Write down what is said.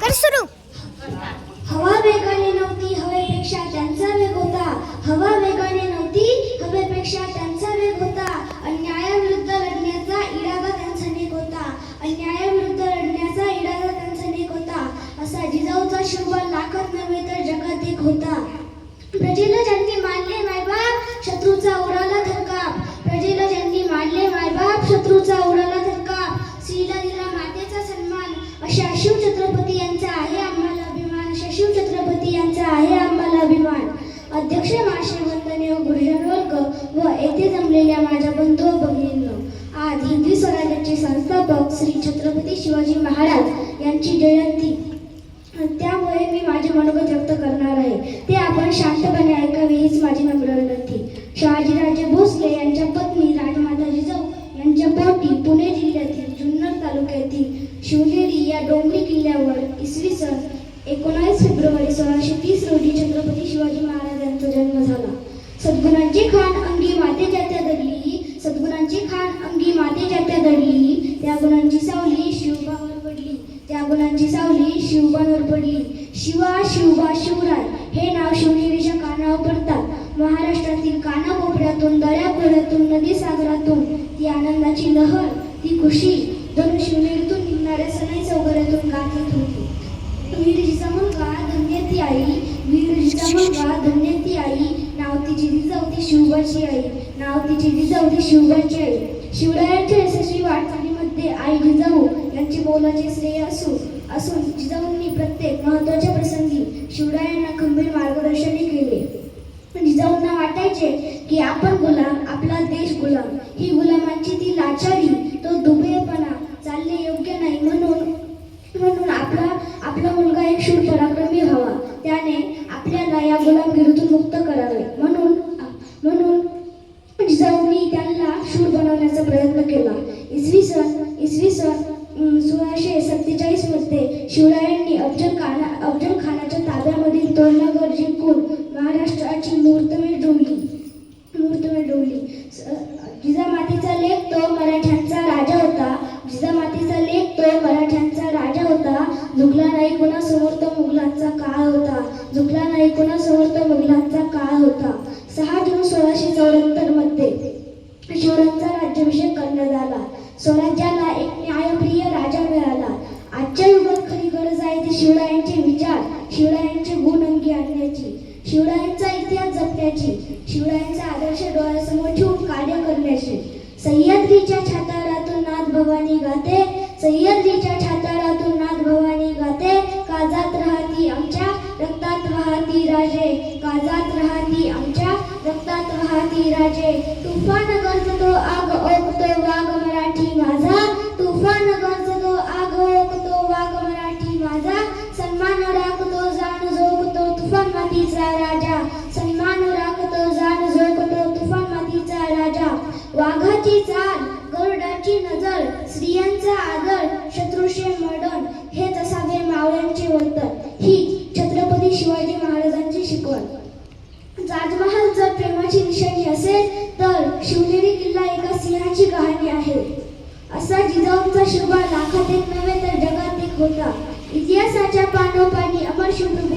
कर सुरू. हवा वेगाने नव्हती हवेपेक्षा त्यांचा वेग होता. हवा वेगाने माझ्या बंधू व भगिनींनो आज हिंदवी स्वराज्याचे संस्थापक श्री छत्रपती शिवाजी महाराज यांची जयंती. त्यामुळे मी माझे मनोगत व्यक्त करणार आहे. ते आपण शांतपणे ऐकावे हीच माझी नम्र विनंती. शहाजीराजे भोसले यांच्या पत्नी राजमाता जिजाऊ यांच्या पोटी पुणे जिल्ह्यातील जुन्नर तालुक्यातील शिवनेरी या डोंगरी किल्ल्यावर इसवी सन एकोणावीस फेब्रुवारी सोळाशे तीस रोजी छत्रपती शिवाजी महाराज यांचा जन्म झाला. सद्गुणांची खाण अंगी मातेच्या सद्गुणांची खाण अंगी मातेच्या त्या दडली त्या गुणांची सावली शिवबावर पडली. त्या गुणांची सावली शिवबावर पडली. शिवा शिवबा शिवराय हे नाव शिवनेरीच्या कानावर पडतात. महाराष्ट्रातील कानाकोपऱ्यातून दऱ्याखोऱ्यातून नदी सागरातून ती आनंदाची लहर ती खुशी धनु शिवनेरीतून निघणाऱ्या सणाई सौकर्यातून गात होती. वीरजीचा मुलगा धन्य ती आई वीरजीचा मुलगा धन्य ती आई नाव तिची जिजाऊ ती शिवबाची आई. नाव तिची जिजाऊ ती शिवबाची आई. शिवरायांच्या यशस्वी वाटचालीमध्ये आई जिजाऊ यांचे मोलाचे श्रेय असू असून जिजाऊंनी प्रत्येक महत्त्वाच्या प्रसंगी शिवरायांना खंबीर मार्गदर्शनही केले. सोळाशे सत्तेचाळीसमध्ये शिवरायांनी अफजल खाना अफजल खानाच्या ताब्यामधील तोरणनगर जिंकून महाराष्ट्राची मूर्तमेळ जोडली मूर्तमेळ जोडली जिजामातीचा लेख तो मराठ्यांचा राजा होता. जिजामातीचा लेख तो मराठ्यांचा राजा होता. झुकला नाही कोणासमोर तो मुघलांचा काळ होता. झुकला नाही कोणासमोर तो मुघलांचा काळ होता. सहा जून सोळाशे चौऱ्याहत्तरमध्ये शिवरायांचा राज्याभिषेक करण्यात आला. स्वराज्याला एक न्यायप्रिय राजा मिळाला. आजच्या युगात खरी गरज आहे ते शिवरायांचे विचार शिवरायांचे गुण अंगी आणण्याची. शिवरायांचा इतिहास जपण्याची शिवरायांचा आदर्श डोळ्यासमोर ठेवून कार्य करण्याची. सह्याद्रीच्या छाताडातून नाथ भवानी गाते सह्याद्रीच्या छाताडातून नाथ भवानी गाते काजात राहती आमच्या रक्तात वाहती राजे काजात राहती आमच्या रक्तात वाहती राजे. तुफान गरजतो आग ओकतो वाघ मराठी माझा तुफान गरजतो आग ओकतो वाघ मराठी माझा सन्मान राखतो जाण तुफान मातीचा राजा. सन्मान राखतो जाण तुफान मातीचा राजा. वाघाची चाल गरुडाची नजर स्त्रियांचा आदर शत्रुशे हेच असावे मावळ्यांचे वर्तन ही छत्रपती शिवाजी महाराजांची शिकवण. ताजमहाल जर प्रेमाची निशाणी असेल तर शिवनेरी किल्ला एका सिंहाची कहाणी आहे. असा जिजाऊंचा शिवबा लाखात एक नव्हे तर जगात एक होता. Я сначала пану пани, а мы